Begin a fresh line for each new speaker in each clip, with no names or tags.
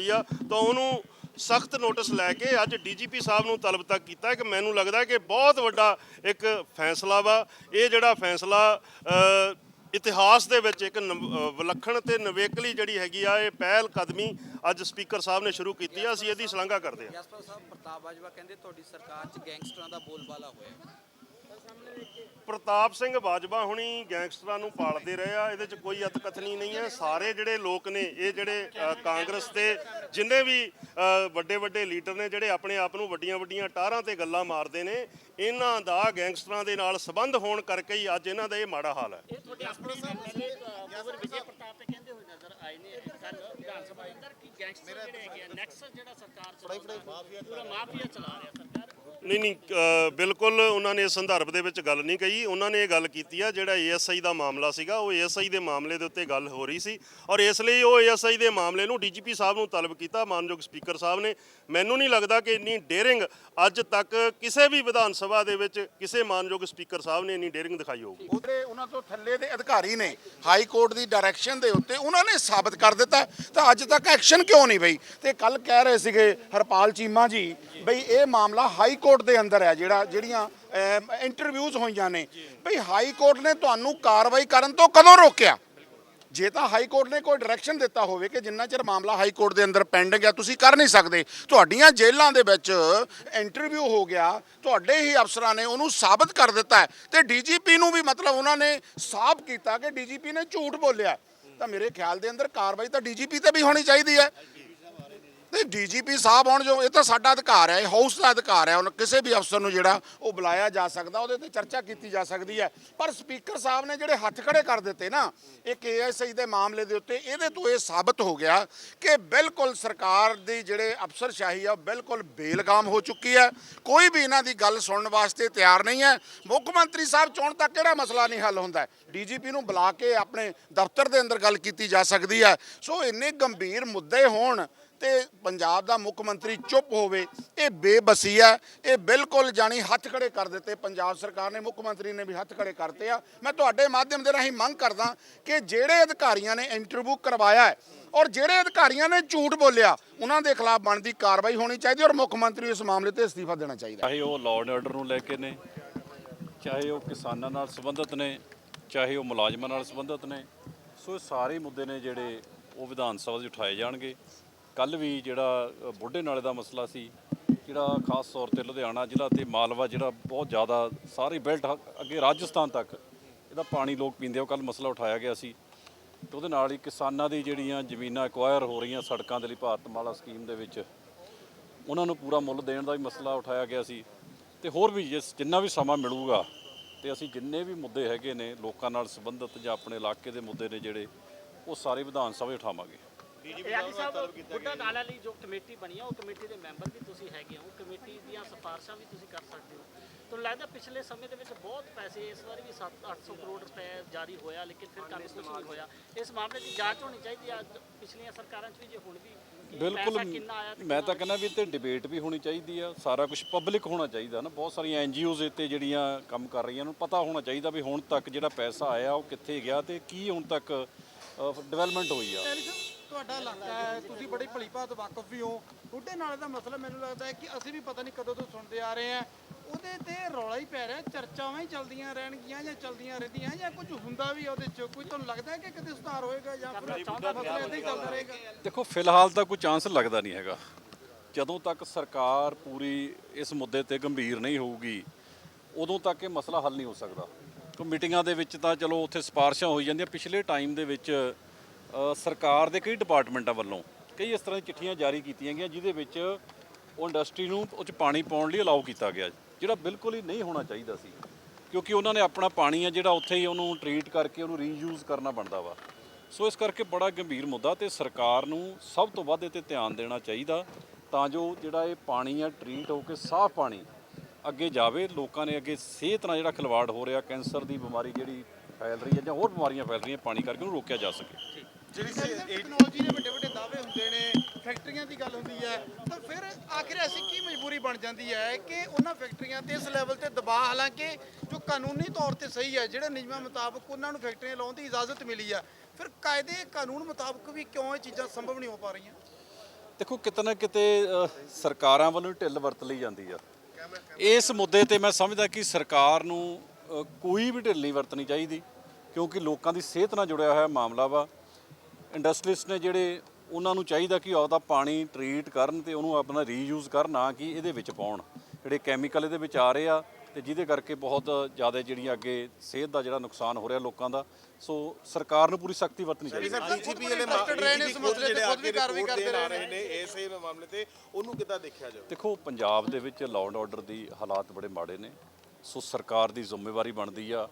ਹੋਈ ਆ, ਤਾਂ ਉਹਨੂੰ ਸਖਤ ਨੋਟਿਸ ਲੈ ਕੇ ਅੱਜ ਡੀਜੀਪੀ ਸਾਹਿਬ ਨੂੰ ਤਲਬ ਤੱਕ ਕੀਤਾ ਕਿ ਮੈਨੂੰ ਲੱਗਦਾ ਕਿ ਬਹੁਤ ਵੱਡਾ ਇੱਕ ਫੈਸਲਾ ਵਾ। ਇਹ ਜਿਹੜਾ ਫੈਸਲਾ ਇਤਿਹਾਸ ਦੇ ਵਿੱਚ ਇੱਕ ਨਵ- ਵਿਲੱਖਣ ਤੇ ਨਵੇਕਲੀ ਜਿਹੜੀ ਹੈਗੀ ਆ, ਇਹ ਪਹਿਲ ਕਦਮੀ ਅੱਜ ਸਪੀਕਰ ਸਾਹਿਬ ਨੇ ਸ਼ੁਰੂ ਕੀਤੀ ਆ। ਅਸੀਂ ਇਹਦੀ ਸ਼ਲਾਘਾ ਕਰਦੇ ਹਾਂ।
ਜਸਪਾਲ ਸਾਹਿਬ, ਪ੍ਰਤਾਪ ਬਾਜਵਾ ਕਹਿੰਦੇ, ਤੁਹਾਡੀ ਸਰਕਾਰ 'ਚ ਗੈਂਗਸਟਰਾਂ ਦਾ ਬੋਲਬਾਲਾ ਹੋਇਆ
ਪ੍ਰਤਾਪ ਸਿੰਘ ਬਾਜਵਾ ਹੁਣੀ ਗੈਂਗਸਟਰਾਂ ਨੂੰ ਪਾਲਦੇ ਰਹੇ ਆ। ਇਹਦੇ ਚ ਕੋਈ ਅਤਕਥਨੀ ਨਹੀਂ ਹੈ। ਸਾਰੇ ਜਿਹੜੇ ਲੋਕ ਨੇ ਇਹ ਜਿਹੜੇ ਕਾਂਗਰਸ ਦੇ ਜਿੰਨੇ ਵੀ ਵੱਡੇ ਵੱਡੇ ਲੀਡਰ ਨੇ ਜਿਹੜੇ ਆਪਣੇ ਆਪ ਨੂੰ ਵੱਡੀਆਂ ਵੱਡੀਆਂ ਟਾਰਾਂ ਤੇ ਗੱਲਾਂ ਮਾਰਦੇ ਨੇ ਇਹਨਾਂ ਦਾ ਗੈਂਗਸਟਰਾਂ ਦੇ ਨਾਲ ਸੰਬੰਧ ਹੋਣ ਕਰਕੇ ਹੀ ਅੱਜ ਇਹਨਾਂ ਦਾ ਇਹ ਮਾੜਾ ਹਾਲ ਹੈ।
ਇਹ ਤੁਹਾਡੇ ਆਪਣੇ ਐਮਐਲਏ ਕੁਵਰ ਵਿਜੇ ਪ੍ਰਤਾਪ ਤੇ ਕਹਿੰਦੇ ਹੋਏ ਨਜ਼ਰ ਆਏ ਨੇ ਕੱਲ ਵਿਧਾਨ ਸਭਾ ਅੰਦਰ ਕਿ ਗੈਂਗਸਟਰ ਜਿਹੜੇ ਹੈਗੇ ਆ ਨੈਕਸਸ ਜਿਹੜਾ ਸਰਕਾਰ ਚਲਾਉਂਦਾ ਪੂਰਾ ਮਾਫੀਆ ਚਲਾ ਰਿਹਾ ਸਰਕਾਰ।
ਨਹੀਂ ਨਹੀਂ ਅ, ਬਿਲਕੁਲ ਉਹਨਾਂ ਨੇ ਇਸ ਸੰਦਰਭ ਦੇ ਵਿੱਚ ਗੱਲ ਨਹੀਂ ਕਹੀ। ਉਹਨਾਂ ਨੇ ਇਹ ਗੱਲ ਕੀਤੀ ਆ ਜਿਹੜਾ ਏਐਸਆਈ ਦਾ ਮਾਮਲਾ ਸੀਗਾ ਉਹ ਏਐਸਆਈ ਦੇ ਮਾਮਲੇ ਦੇ ਉੱਤੇ ਗੱਲ ਹੋ ਰਹੀ ਸੀ। ਔਰ ਇਸ ਲਈ ਉਹ ਏਐਸਆਈ ਦੇ ਮਾਮਲੇ ਨੂੰ ਡੀਜੀਪੀ ਸਾਹਿਬ ਨੂੰ ਤਲਬ ਕੀਤਾ ਮਾਨਯੋਗ ਸਪੀਕਰ ਸਾਹਿਬ ਨੇ। ਮੈਨੂੰ ਨਹੀਂ ਲੱਗਦਾ ਕਿ ਇੰਨੀ ਡੇਰਿੰਗ ਅੱਜ ਤੱਕ ਕਿਸੇ ਵੀ ਵਿਧਾਨ ਸਭਾ ਦੇ ਵਿੱਚ ਕਿਸੇ ਮਾਨਯੋਗ ਸਪੀਕਰ ਸਾਹਿਬ ਨੇ ਇੰਨੀ ਡੇਰਿੰਗ ਦਿਖਾਈ ਹੋਊਗੀ।
ਉਹਦੇ ਉਹਨਾਂ ਤੋਂ ਥੱਲੇ ਦੇ ਅਧਿਕਾਰੀ ਨੇ ਹਾਈ ਕੋਰਟ ਦੀ ਡਾਇਰੈਕਸ਼ਨ ਦੇ ਉੱਤੇ ਉਹਨਾਂ ਨੇ ਸਾਬਤ ਕਰ ਦਿੱਤਾ। ਤਾਂ ਅੱਜ ਤੱਕ ਐਕਸ਼ਨ ਕਿਉਂ ਨਹੀਂ ਬਈ? ਤੇ ਕੱਲ ਕਹਿ ਰਹੇ ਸੀਗੇ ਹਰਪਾਲ ਚੀਮਾ ਜੀ ਬਈ ਇਹ ਮਾਮਲਾ ਹਾਈ ਕੋਰਟ ਦੇ ਅੰਦਰ ਹੈ ਜਿਹੜਾ, ਜਿਹੜੀਆਂ ਇੰਟਰਵਿਊਜ਼ ਹੋਈਆਂ ਨੇ। ਬਈ ਹਾਈ ਕੋਰਟ ਨੇ ਤੁਹਾਨੂੰ ਕਾਰਵਾਈ ਕਰਨ ਤੋਂ ਕਦੋਂ ਰੋਕਿਆ? ਜੇ ਤਾਂ ਹਾਈ ਕੋਰਟ ਨੇ ਕੋਈ ਡਾਇਰੈਕਸ਼ਨ ਦਿੱਤਾ ਹੋਵੇ ਕਿ ਜਿੰਨਾ ਚਿਰ ਮਾਮਲਾ ਹਾਈ ਕੋਰਟ ਦੇ ਅੰਦਰ ਪੈਂਡਿੰਗ ਹੈ, ਤੁਸੀਂ ਕਰ ਨਹੀਂ ਸਕਦੇ। ਤੁਹਾਡੀਆਂ ਜੇਲ੍ਹਾਂ ਦੇ ਵਿੱਚ ਇੰਟਰਵਿਊ ਹੋ ਗਿਆ, ਤੁਹਾਡੇ ਹੀ ਅਫਸਰਾਂ ਨੇ ਉਹਨੂੰ ਸਾਬਤ ਕਰ ਦਿੱਤਾ ਹੈ। ਤੇ ਡੀਜੀਪੀ ਨੂੰ ਵੀ ਮਤਲਬ ਉਹਨਾਂ ਨੇ ਸਾਫ਼ ਕੀਤਾ ਕਿ ਡੀਜੀਪੀ ਨੇ ਝੂਠ ਬੋਲਿਆ। ਤਾਂ ਮੇਰੇ ਖਿਆਲ ਦੇ ਅੰਦਰ ਕਾਰਵਾਈ ਤਾਂ ਡੀਜੀਪੀ ਤੇ ਵੀ ਹੋਣੀ ਚਾਹੀਦੀ ਹੈ। ਤੇ ਡੀਜੀਪੀ ਸਾਹਿਬ ਆਉਣ ਜੋ, ਇਹ ਤਾਂ ਸਾਡਾ ਅਧਿਕਾਰ ਹੈ, ਇਹ ਹਾਊਸ ਦਾ ਅਧਿਕਾਰ ਹੈ ਉਹਨਾਂ ਕਿਸੇ ਵੀ ਅਫਸਰ ਨੂੰ ਜਿਹੜਾ ਉਹ ਬੁਲਾਇਆ ਜਾ ਸਕਦਾ, ਉਹਦੇ ਤੇ ਚਰਚਾ ਕੀਤੀ ਜਾ ਸਕਦੀ ਹੈ। ਪਰ ਸਪੀਕਰ ਸਾਹਿਬ ਨੇ ਜਿਹੜੇ ਹੱਥ ਖੜੇ ਕਰ ਦਿੱਤੇ ਨਾ, ਇਹ ਕੇਐਸਆਈ ਦੇ ਮਾਮਲੇ ਦੇ ਉੱਤੇ, ਇਹਦੇ ਤੋਂ ਇਹ ਸਾਬਤ ਹੋ ਗਿਆ ਕਿ ਬਿਲਕੁਲ ਸਰਕਾਰ ਦੀ ਜਿਹੜੇ ਅਫਸਰਸ਼ਾਹੀ ਆ, ਉਹ ਬਿਲਕੁਲ ਬੇਲਗਾਮ ਹੋ ਚੁੱਕੀ ਹੈ। ਕੋਈ ਵੀ ਇਹਨਾਂ ਦੀ ਗੱਲ ਸੁਣਨ ਵਾਸਤੇ ਤਿਆਰ ਨਹੀਂ ਹੈ। ਮੁੱਖ ਮੰਤਰੀ ਸਾਹਿਬ ਚੋਣ ਤੱਕ ਕਿਹੜਾ ਮਸਲਾ ਨਹੀਂ ਹੱਲ ਹੁੰਦਾ? ਡੀਜੀਪੀ ਨੂੰ ਬੁਲਾ ਕੇ ਆਪਣੇ ਦਫ਼ਤਰ ਦੇ ਅੰਦਰ ਗੱਲ ਕੀਤੀ ਜਾ ਸਕਦੀ ਹੈ। ਸੋ ਇੰਨੇ ਗੰਭੀਰ ਮੁੱਦੇ ਹੋਣ ਤੇ ਪੰਜਾਬ ਦਾ ਮੁੱਖ ਮੰਤਰੀ ਚੁੱਪ ਹੋਵੇ, ਇਹ ਬੇਬਸੀ ਹੈ, ਇਹ ਬਿਲਕੁਲ ਜਾਣੀ ਹੱਥ ਖੜੇ ਕਰ ਦਿੱਤੇ। ਪੰਜਾਬ ਸਰਕਾਰ ਨੇ, ਮੁੱਖ ਮੰਤਰੀ ਨੇ ਵੀ ਹੱਥ ਖੜੇ ਕਰਤੇ ਆ। ਮੈਂ ਤੁਹਾਡੇ ਮਾਧਿਅਮ ਦੇ ਰਾਹੀਂ ਮੰਗ ਕਰਦਾ ਕਿ ਜਿਹੜੇ ਅਧਿਕਾਰੀਆਂ ਨੇ ਇੰਟਰਵਿਊ ਕਰਵਾਇਆ ਹੈ ਔਰ ਜਿਹੜੇ ਅਧਿਕਾਰੀਆਂ ਨੇ ਝੂਠ ਬੋਲਿਆ, ਉਹਨਾਂ ਦੇ ਖਿਲਾਫ ਬਣਦੀ ਕਾਰਵਾਈ ਹੋਣੀ ਚਾਹੀਦੀ ਔਰ ਮੁੱਖ ਮੰਤਰੀ ਇਸ ਮਾਮਲੇ ਤੇ ਅਸਤੀਫਾ ਦੇਣਾ ਚਾਹੀਦਾ
ਚਾਹੇ ਉਹ ਲਾਅ ਐਂਡ ਆਰਡਰ ਨੂੰ ਲੈ ਕੇ ਨੇ, ਚਾਹੇ ਉਹ ਕਿਸਾਨਾਂ ਨਾਲ ਸੰਬੰਧਿਤ ਨੇ, ਚਾਹੇ ਉਹ ਮੁਲਾਜ਼ਮਾਂ ਨਾਲ ਸੰਬੰਧਿਤ ਨੇ, ਸੋ ਇਹ ਸਾਰੇ ਮੁੱਦੇ ਨੇ ਜਿਹੜੇ ਉਹ ਵਿਧਾਨ ਸਭਾ 'ਚ ਉਠਾਏ ਜਾਣਗੇ। ਕੱਲ ਵੀ ਜਿਹੜਾ ਬੁੱਢੇ ਨਾਲੇ ਦਾ ਮਸਲਾ ਸੀ, ਜਿਹੜਾ ਖਾਸ ਤੌਰ ਤੇ ਲੁਧਿਆਣਾ ਜ਼ਿਲ੍ਹਾ ਤੇ ਮਾਲਵਾ ਜਿਹੜਾ ਬਹੁਤ ਜ਼ਿਆਦਾ ਸਾਰੀ ਬੈਲਟ ਅੱਗੇ ਰਾਜਸਥਾਨ ਤੱਕ ਇਹਦਾ ਪਾਣੀ ਲੋਕ ਪੀਂਦੇ ਆ, ਉਹ ਕੱਲ ਮਸਲਾ ਉਠਾਇਆ ਗਿਆ ਸੀ। ਤੇ ਉਹਦੇ ਨਾਲ ਹੀ ਕਿਸਾਨਾਂ ਦੀ ਜਿਹੜੀਆਂ ਜ਼ਮੀਨਾਂ ਐਕਵਾਇਰ ਹੋ ਰਹੀਆਂ ਸੜਕਾਂ ਦੇ ਲਈ ਭਾਰਤ ਮਾਲਾ ਸਕੀਮ ਦੇ ਵਿੱਚ, ਉਹਨਾਂ ਨੂੰ ਪੂਰਾ ਮੁੱਲ ਦੇਣ ਦਾ ਵੀ ਮਸਲਾ ਉਠਾਇਆ ਗਿਆ ਸੀ। ਤੇ ਹੋਰ ਵੀ ਜਿਸ, ਜਿੰਨਾ ਵੀ ਸਮਾਂ ਮਿਲੂਗਾ, ਤੇ ਅਸੀਂ ਜਿੰਨੇ ਵੀ ਮੁੱਦੇ ਹੈਗੇ ਨੇ ਲੋਕਾਂ ਨਾਲ ਸੰਬੰਧਿਤ ਜਾਂ ਆਪਣੇ ਇਲਾਕੇ ਦੇ ਮੁੱਦੇ ਨੇ ਜਿਹੜੇ, ਉਹ ਸਾਰੇ ਵਿਧਾਨ ਸਭਾ ਉਠਾਵਾਂਗੇ।
ਆਲੀ ਸਾਹਿਬ ਬੁੱਢਾ ਨਾਲਾ ਲਈ ਜੋ ਕਮੇਟੀ ਬਣੀ ਆ ਉਹ ਕਮੇਟੀ ਦੇ ਮੈਂਬਰ ਵੀ ਤੁਸੀਂ ਹੈਗੇ ਹੋ ਕਮੇਟੀ ਦੀਆਂ ਸਿਫਾਰਸ਼ਾਂ ਵੀ ਤੁਸੀਂ ਕਰ ਸਕਦੇ ਹੋ। ਤੁਹਾਨੂੰ ਲੱਗਦਾ ਪਿਛਲੇ ਸਮੇਂ ਦੇ ਵਿੱਚ ਬਹੁਤ ਪੈਸੇ ਇਸ ਵਾਰੀ ਵੀ 7-800 ਕਰੋੜ ਰੁਪਏ ਜਾਰੀ ਹੋਇਆ ਲੇਕਿਨ ਫਿਰ ਕੰਮ ਨਹੀਂ ਹੋਇਆ। ਇਸ ਮਾਮਲੇ ਦੀ ਜਾਂਚ ਹੋਣੀ ਚਾਹੀਦੀ ਆ। ਪਿਛਲੀਆਂ ਸਰਕਾਰਾਂ 'ਚ ਵੀ ਜੇ ਹੁਣ ਵੀ
ਬਿਲਕੁਲ
ਪੈਸਾ ਕਿੰਨਾ ਆਇਆ ਤੇ
ਮੈਂ ਤਾਂ ਕਹਿੰਦਾ ਵੀ ਤੇ ਡਿਬੇਟ ਵੀ ਹੋਣੀ ਚਾਹੀਦੀ ਆ। ਸਾਰਾ ਕੁਝ ਪਬਲਿਕ ਹੋਣਾ ਚਾਹੀਦਾ ਨਾ। ਬਹੁਤ ਸਾਰੀਆਂ ਐਨਜੀਓਜ਼ ਇੱਥੇ ਜਿਹੜੀਆਂ ਕੰਮ ਕਰ ਰਹੀਆਂ ਨੂੰ ਪਤਾ ਹੋਣਾ ਚਾਹੀਦਾ ਵੀ ਹੁਣ ਤੱਕ ਜਿਹੜਾ ਪੈਸਾ ਆਇਆ ਉਹ ਕਿੱਥੇ ਗਿਆ ਤੇ ਕੀ ਹੁਣ ਤੱਕ ਡਿਵੈਲਪਮੈਂਟ ਹੋਈ ਆ।
ਤੁਹਾਡਾ ਇਲਾਕਾ ਹੈ ਤੁਸੀਂ ਬੜੀ ਭਲੀ ਭਾਤ ਵਾਕਫ ਵੀ ਹੋ। ਬੁੱਢੇ ਨਾਲੇ ਦਾ ਮਸਲਾ ਮੈਨੂੰ ਲੱਗਦਾ ਹੈ ਕਿ ਅਸੀਂ ਵੀ ਪਤਾ ਨਹੀਂ ਕਦੋਂ ਤੋਂ ਸੁਣਦੇ ਆ ਰਹੇ ਹਾਂ। ਉਹਦੇ ਤੇ ਰੌਲਾ ਹੀ ਪੈ ਰਿਹਾ ਚਰਚਾਵਾਂ ਹੀ ਚੱਲਦੀਆਂ ਰਹਿਣਗੀਆਂ ਜਾਂ ਚੱਲਦੀਆਂ ਰਹਿੰਦੀਆਂ ਜਾਂ ਕੁਝ ਹੁੰਦਾ ਵੀ ਉਹਦੇ ਚ। ਕੋਈ ਤੁਹਾਨੂੰ ਲੱਗਦਾ ਹੈ ਕਿ ਕਦੇ ਸੁਧਾਰ ਹੋਏਗਾ ਜਾਂ ਫਿਰ ਮਸਲਾ ਏਦਾਂ ਹੀ ਚੱਲਦਾ ਰਹੇਗਾ?
ਦੇਖੋ ਫਿਲਹਾਲ ਤਾਂ ਕੋਈ ਚਾਂਸ ਲੱਗਦਾ ਨਹੀਂ ਹੈਗਾ। ਜਦੋਂ ਤੱਕ ਸਰਕਾਰ ਪੂਰੀ ਇਸ ਮੁੱਦੇ ਤੇ ਗੰਭੀਰ ਨਹੀਂ ਹੋਊਗੀ ਉਦੋਂ ਤੱਕ ਇਹ ਮਸਲਾ ਹੱਲ ਨਹੀਂ ਹੋ ਸਕਦਾ। ਕਿਉਂ ਮੀਟਿੰਗਾਂ ਦੇ ਵਿੱਚ ਤਾਂ ਚਲੋ ਉੱਥੇ ਸਿਫਾਰਸ਼ਾਂ ਹੋਈ ਜਾਂਦੀਆਂ। ਪਿਛਲੇ ਟਾਈਮ ਦੇ ਵਿੱਚ ਸਰਕਾਰ ਦੇ ਕਈ ਡਿਪਾਰਟਮੈਂਟਾਂ ਵੱਲੋਂ ਕਈ ਇਸ ਤਰ੍ਹਾਂ ਦੀਆਂ ਚਿੱਠੀਆਂ ਜਾਰੀ ਕੀਤੀਆਂ ਗਈਆਂ, ਜਿਹਦੇ ਵਿੱਚ ਉਹ ਇੰਡਸਟਰੀ ਨੂੰ ਉਹ 'ਚ ਪਾਣੀ ਪਾਉਣ ਲਈ ਅਲਾਉ ਕੀਤਾ ਗਿਆ, ਜਿਹੜਾ ਬਿਲਕੁਲ ਹੀ ਨਹੀਂ ਹੋਣਾ ਚਾਹੀਦਾ ਸੀ। ਕਿਉਂਕਿ ਉਹਨਾਂ ਨੇ ਆਪਣਾ ਪਾਣੀ ਆ ਜਿਹੜਾ ਉੱਥੇ ਹੀ ਉਹਨੂੰ ਟਰੀਟ ਕਰਕੇ ਉਹਨੂੰ ਰੀਯੂਜ਼ ਕਰਨਾ ਬਣਦਾ ਵਾ। ਸੋ ਇਸ ਕਰਕੇ ਬੜਾ ਗੰਭੀਰ ਮੁੱਦਾ ਤੇ ਸਰਕਾਰ ਨੂੰ ਸਭ ਤੋਂ ਵੱਧ ਇਹ ਤੇ ਧਿਆਨ ਦੇਣਾ ਚਾਹੀਦਾ, ਤਾਂ ਜੋ ਜਿਹੜਾ ਇਹ ਪਾਣੀ ਆ ਟਰੀਟ ਹੋ ਕੇ ਸਾਫ਼ ਪਾਣੀ ਅੱਗੇ ਜਾਵੇ, ਲੋਕਾਂ ਨੇ ਅੱਗੇ ਸਿਹਤ ਨਾਲ ਜਿਹੜਾ ਖਿਲਵਾੜ ਹੋ ਰਿਹਾ, ਕੈਂਸਰ ਦੀ ਬਿਮਾਰੀ ਜਿਹੜੀ ਫੈਲ ਰਹੀ ਹੈ ਜਾਂ ਹੋਰ ਬਿਮਾਰੀਆਂ ਫੈਲ ਰਹੀਆਂ ਪਾਣੀ ਕਰਕੇ ਉਹਨੂੰ ਰੋਕਿਆ ਜਾ ਸਕੇ।
ਟੈਕਨੋਲੋਜੀ ਦੇ ਵੱਡੇ ਵੱਡੇ ਦਾਅਵੇ ਹੁੰਦੇ ਨੇ ਫੈਕਟਰੀਆਂ ਦੀ ਗੱਲ ਹੁੰਦੀ ਹੈ। ਤਾਂ ਫਿਰ ਆਖਿਰ ਐਸੀ ਕੀ ਮਜਬੂਰੀ ਬਣ ਜਾਂਦੀ ਹੈ ਕਿ ਉਹਨਾਂ ਫੈਕਟਰੀਆਂ ਤੇ ਇਸ ਲੈਵਲ ਤੇ ਦਬਾਅ ਹਾਲਾਂਕਿ ਜੋ ਕਾਨੂੰਨੀ ਤੌਰ ਤੇ ਸਹੀ ਹੈ ਜਿਹੜੇ ਨਿਯਮਾਂ ਮੁਤਾਬਕ ਉਹਨਾਂ ਨੂੰ ਫੈਕਟਰੀਆਂ ਲਾਉਣ ਦੀ ਇਜਾਜ਼ਤ ਮਿਲੀ ਹੈ ਫਿਰ ਕਾਇਦੇ ਕਾਨੂੰਨ ਮੁਤਾਬਕ ਵੀ ਕਿਉਂ ਇਹ ਚੀਜ਼ਾਂ ਸੰਭਵ ਨਹੀਂ ਹੋ ਪਾ ਰਹੀਆਂ?
ਦੇਖੋ ਕਿਤੇ ਨਾ ਕਿਤੇ ਸਰਕਾਰਾਂ ਵੱਲੋਂ ਢਿੱਲ ਵਰਤ ਲਈ ਜਾਂਦੀ ਆ। ਇਸ ਮੁੱਦੇ ਤੇ ਮੈਂ ਸਮਝਦਾ ਕਿ ਸਰਕਾਰ ਨੂੰ ਕੋਈ ਵੀ ਢਿੱਲ ਨਹੀਂ ਵਰਤਣੀ ਚਾਹੀਦੀ ਕਿਉਂਕਿ ਲੋਕਾਂ ਦੀ ਸਿਹਤ ਨਾਲ ਜੁੜਿਆ ਹੋਇਆ ਮਾਮਲਾ ਵਾ। ਇੰਡਸਟਰੀਸਟ ਨੇ ਜਿਹੜੇ ਉਹਨਾਂ ਨੂੰ ਚਾਹੀਦਾ ਕਿ ਆਪਦਾ ਪਾਣੀ ਟਰੀਟ ਕਰਨ ਤੇ ਉਹਨੂੰ ਆਪਣਾ ਰੀਯੂਜ਼ ਕਰਨ ਨਾ ਕਿ ਇਹਦੇ ਵਿੱਚ ਪਾਉਣ। ਜਿਹੜੇ ਕੈਮੀਕਲ ਇਹਦੇ ਵਿੱਚ ਆ ਰਹੇ ਆ ਤੇ ਜਿਹਦੇ ਕਰਕੇ ਬਹੁਤ ਜ਼ਿਆਦਾ ਜਿਹੜੀਆਂ ਅੱਗੇ ਸਿਹਤ ਦਾ ਜਿਹੜਾ ਨੁਕਸਾਨ ਹੋ ਰਿਹਾ ਲੋਕਾਂ ਦਾ। ਸੋ ਸਰਕਾਰ ਨੂੰ ਪੂਰੀ ਸਖਤੀ ਵਰਤਣੀ ਚਾਹੀਦੀ ਹੈ।
ਡੀਜੀਪੀ ਵਾਲੇ
interested ਰਹੇ ਨੇ ਇਸ ਮਸਲੇ ਤੇ
ਜਿਹੜੇ
ਖੁਦ ਵੀ
ਆ ਕੇ
ਕਾਰਵਾਈ
ਰਿਪੋਰਟ
ਕਰਦੇ
ਦੇਣ ਆ
ਰਹੇ
ਰਹੇ ਨੇ ਇਸੇ ਮਾਮਲੇ ਤੇ ਉਹਨੂੰ ਕਿੱਦਾਂ ਦੇਖਿਆ ਜਾਵੇ?
ਦੇਖੋ ਪੰਜਾਬ ਦੇ ਵਿੱਚ ਲਾਅ ਐਂਡ ਆਰਡਰ ਦੀ ਹਾਲਾਤ ਬੜੇ ਮਾੜੇ ਨੇ। ਸੋ ਸਰਕਾਰ ਦੀ ਜ਼ਿੰਮੇਵਾਰੀ ਬਣਦੀ ਆ।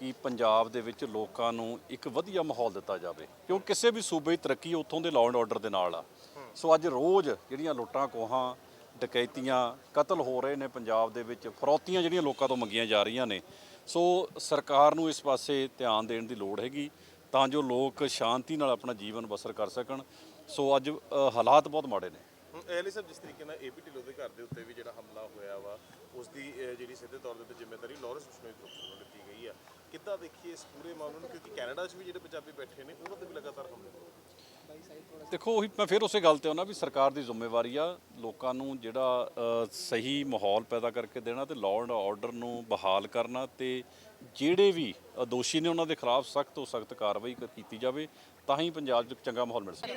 ਕਿ ਪੰਜਾਬ ਦੇ ਵਿੱਚ ਲੋਕਾਂ ਨੂੰ ਇੱਕ ਵਧੀਆ ਮਾਹੌਲ ਦਿੱਤਾ ਜਾਵੇ। ਕਿਉਂਕਿ ਕਿਸੇ ਵੀ ਸੂਬੇ ਦੀ ਤਰੱਕੀ ਉੱਥੋਂ ਦੇ ਲਾਅ ਐਂਡ ਆਰਡਰ ਦੇ ਨਾਲ ਆ। ਸੋ ਅੱਜ ਰੋਜ਼ ਜਿਹੜੀਆਂ ਲੁੱਟਾਂ ਕੋਹਾਂ ਡਕੈਤੀਆਂ ਕਤਲ ਹੋ ਰਹੇ ਨੇ ਪੰਜਾਬ ਦੇ ਵਿੱਚ ਫਰੌਤੀਆਂ ਜਿਹੜੀਆਂ ਲੋਕਾਂ ਤੋਂ ਮੰਗੀਆਂ ਜਾ ਰਹੀਆਂ ਨੇ। ਸੋ ਸਰਕਾਰ ਨੂੰ ਇਸ ਪਾਸੇ ਧਿਆਨ ਦੇਣ ਦੀ ਲੋੜ ਹੈਗੀ ਤਾਂ ਜੋ ਲੋਕ ਸ਼ਾਂਤੀ ਨਾਲ ਆਪਣਾ ਜੀਵਨ ਬਸਰ ਕਰ ਸਕਣ। ਸੋ ਅੱਜ ਅ, ਹਾਲਾਤ ਬਹੁਤ ਮਾੜੇ ਨੇ।
ਐਲੀ ਸਾਹਿਬ ਜਿਸ ਤਰੀਕੇ ਨਾਲ ਏਪੀ ਢਿੱਲੋਂ ਦੇ ਘਰ ਦੇ ਉੱਤੇ ਵੀ ਜਿਹੜਾ ਹਮਲਾ ਹੋਇਆ ਵਾ ਉਸ ਦੀ ਅਹ, ਜਿਹੜੀ ਸਿੱਧੇ ਤੌਰ ਦੇ ਉੱਤੇ ਜ਼ਿੰਮੇਵਾਰੀ ਲਾਰੈਂਸ ਬਿਸ਼ਨੋਈ ਗਰੁੱਪ ਵੱਲੋਂ ਲਿੱਤੀ ਗਈ ਆ। ਕਿੱਦਾਂ ਦੇਖੀਏ ਇਸ ਪੂਰੇ ਮਾਮਲੇ ਨੂੰ? ਕਿਉਂਕਿ ਕੈਨੇਡਾ 'ਚ ਵੀ ਜਿਹੜੇ ਪੰਜਾਬੀ ਬੈਠੇ ਨੇ ਉਹਨਾਂ ਤੇ ਵੀ ਲਗਾਤਾਰ ਹਮਲੇ ਹੋ ਰਹੇ ਨੇ।
ਦੇਖੋ ਉਹੀ ਮੈਂ ਫਿਰ ਉਸੇ ਗੱਲ ਤੇ ਆਉਣਾ ਵੀ ਸਰਕਾਰ ਦੀ ਜ਼ਿੰਮੇਵਾਰੀ ਆ ਲੋਕਾਂ ਨੂੰ ਜਿਹੜਾ ਅ, ਸਹੀ ਮਾਹੌਲ ਪੈਦਾ ਕਰਕੇ ਦੇਣਾ ਤੇ ਲਾਅ ਐਂਡ ਆਰਡਰ ਨੂੰ ਬਹਾਲ ਕਰਨਾ ਤੇ ਜਿਹੜੇ ਵੀ ਅ, ਦੋਸ਼ੀ ਨੇ ਉਹਨਾਂ ਦੇ ਖਿਲਾਫ ਸਖਤ ਤੋਂ ਸਖਤ ਕਾਰਵਾਈ ਕ- ਕੀਤੀ ਜਾਵੇ ਤਾਂ ਹੀ ਪੰਜਾਬ 'ਚ ਚੰਗਾ ਮਾਹੌਲ ਮਿਲ ਸਕਦਾ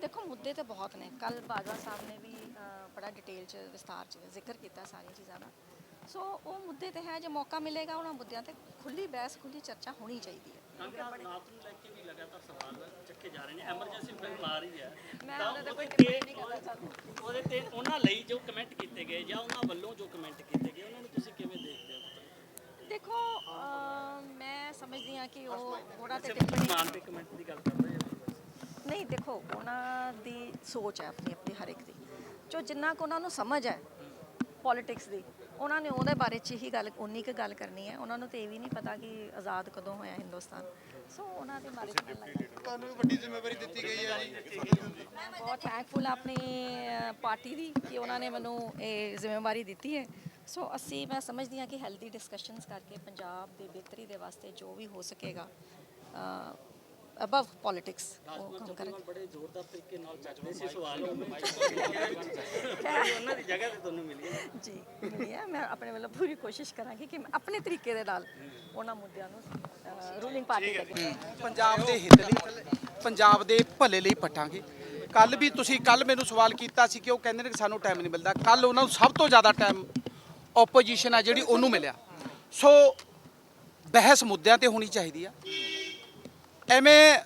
ਦੇਖੋ ਮੁੱਦੇ ਤਾਂ ਬਹੁਤ ਨੇ। ਕੱਲ ਬਾਜਵਾ ਸਾਹਿਬ ਨੇ ਵੀ ਅ, ਬੜਾ ਡਿਟੇਲ ਚ ਵਿਸਤਾਰ ਚ ਜ਼ਿਕਰ ਕੀਤਾ ਸਾਰੀਆਂ ਚੀਜ਼ਾਂ ਦਾ। ਸੋ ਉਹ ਮੁੱਦੇ ਤੇ ਹੈ ਜੇ ਮੌਕਾ ਮਿਲੇਗਾ ਉਹਨਾਂ ਮੁੱਦਿਆਂ ਤੇ ਖੁੱਲੀ ਬਹਿਸ ਖੁੱਲੀ ਚਰਚਾ ਹੋਣੀ ਚਾਹੀਦੀ ਹੈ।
ਨਾਤ ਨੂੰ ਲੈ ਕੇ ਵੀ ਲਗਾਤਾਰ ਸਵਾਲ ਚੱਕੇ ਜਾ ਰਹੇ ਨੇ ਐਮਰਜੈਂਸੀ ਫਿਲਮ ਆ ਰਹੀ ਹੈ।
ਮੈਂ
ਤਾਂ
ਉਹਦੇ ਤੇ ਕੋਈ comment ਨਹੀਂ ਕਰਨਾ ਚਾਹੁੰਦੀ।
ਉਹਦੇ ਤੇ ਉਹਨਾਂ ਲਈ ਜੋ ਕਮੈਂਟ ਕੀਤੇ ਗਏ ਜਾਂ ਉਹਨਾਂ ਵੱਲੋਂ ਜੋ ਕਮੈਂਟ ਕੀਤੇ ਗਏ ਉਹਨਾਂ ਨੂੰ ਤੁਸੀਂ ਕਿਵੇਂ ਦੇਖਦੇ ਹੋ?
ਦੇਖੋ ਮੈਂ ਸਮਝਦੀ ਹਾਂ ਕਿ ਉਹ ਉਹਨਾਂ ਤੇ ਟਿੱਪਣੀ
ਮਾਨ ਦੇ ਕਮੈਂਟ ਦੀ ਗੱਲ ਕਰ ਰਹੇ
ਨਹੀਂ ਦੇਖੋ ਉਹਨਾਂ ਦੀ ਸੋਚ ਹੈ ਆਪਣੀ ਆਪਣੀ ਹਰ ਇੱਕ ਦੀ। ਜੋ ਜਿੰਨਾ ਕੁ ਉਹਨਾਂ ਨੂੰ ਸਮਝ ਹੈ ਪੋਲਿਟਿਕਸ ਦੀ ਉਹਨਾਂ ਨੇ ਉਹਦੇ ਬਾਰੇ ਚ ਹੀ ਗੱਲ ਉਨੀ ਕੁ ਗੱਲ ਕਰਨੀ ਹੈ। ਉਹਨਾਂ ਨੂੰ ਤੇ ਇਹ ਵੀ ਨਹੀਂ ਪਤਾ ਕਿ ਆਜ਼ਾਦ ਕਦੋਂ ਹੋਇਆ ਹਿੰਦੁਸਤਾਨ। ਸੋ ਉਹਨਾਂ ਦੇ ਬਾਰੇ ਚ ਗੱਲਾਂ ਕਰਨੀਆਂ।
ਤੁਹਾਨੂੰ ਵੀ ਵੱਡੀ ਜ਼ਿੰਮੇਵਾਰੀ ਦਿੱਤੀ ਗਈ ਹੈ ਜੀ।
ਮੈਂ ਬਹੁਤ ਥੈਂਕਫੁਲ ਆਪਣੀ ਪਾਰਟੀ ਦੀ ਕਿ ਉਹਨਾਂ ਨੇ ਮੈਨੂੰ ਇਹ ਜ਼ਿੰਮੇਵਾਰੀ ਦਿੱਤੀ ਹੈ। ਸੋ ਅਸੀਂ ਮੈਂ ਸਮਝਦੀ ਹਾਂ ਕਿ ਹੈਲਦੀ ਡਿਸਕਸ਼ਨਸ ਕਰਕੇ ਪੰਜਾਬ ਦੇ ਬਿਹਤਰੀ ਦੇ ਵਾਸਤੇ ਜੋ ਵੀ ਹੋ ਸਕੇਗਾ ਅਬਵ ਪੋਲਿਟਿਕਸ ਉਹ ਕੰਮ ਕਰਾਂਗੇ।
ਬੜੇ ਜ਼ੋਰਦਾਰ ਤਰੀਕੇ ਨਾਲ ਚੱਕਦੇ ਸੀ ਸਵਾਲ ਉਹਨਾਂ ਦੀ ਜਗ੍ਹਾ ਤੇ ਤੁਹਾਨੂੰ ਮਿਲੀ
ਜੀ ਮਿਲੀ ਹੈ। ਮੈਂ ਆਪਣੇ ਵੱਲੋਂ ਪੂਰੀ ਕੋਸ਼ਿਸ਼ ਕਰਾਂਗੀ ਕਿ ਮੈਂ ਆਪਣੇ ਤਰੀਕੇ ਦੇ ਨਾਲ ਉਹਨਾਂ ਮੁੱਦਿਆਂ ਨੂੰ ਰੂਲਿੰਗ ਪਾਰਟੀ ਲੱਗੇ
ਪੰਜਾਬ ਦੇ ਹਿੱਤ ਲਈ ਪੰਜਾਬ ਦੇ ਭਲੇ ਲਈ ਪਟਾਂਗੇ। ਕੱਲ ਵੀ ਤੁਸੀਂ ਕੱਲ ਮੈਨੂੰ ਸਵਾਲ ਕੀਤਾ ਸੀ ਕਿ ਉਹ ਕਹਿੰਦੇ ਨੇ ਕਿ ਸਾਨੂੰ ਟਾਈਮ ਨਹੀਂ ਮਿਲਦਾ। ਕੱਲ ਉਹਨਾਂ ਨੂੰ ਸਭ ਤੋਂ ਜ਼ਿਆਦਾ ਟਾਈਮ ਆਪੋਜੀਸ਼ਨ ਆ ਜਿਹੜੀ ਉਹਨੂੰ ਮਿਲਿਆ। ਸੋ ਬਹਿਸ ਮੁੱਦਿਆਂ ਤੇ ਹੋਣੀ ਚਾਹੀਦੀ ਆ। ਐਵੇਂ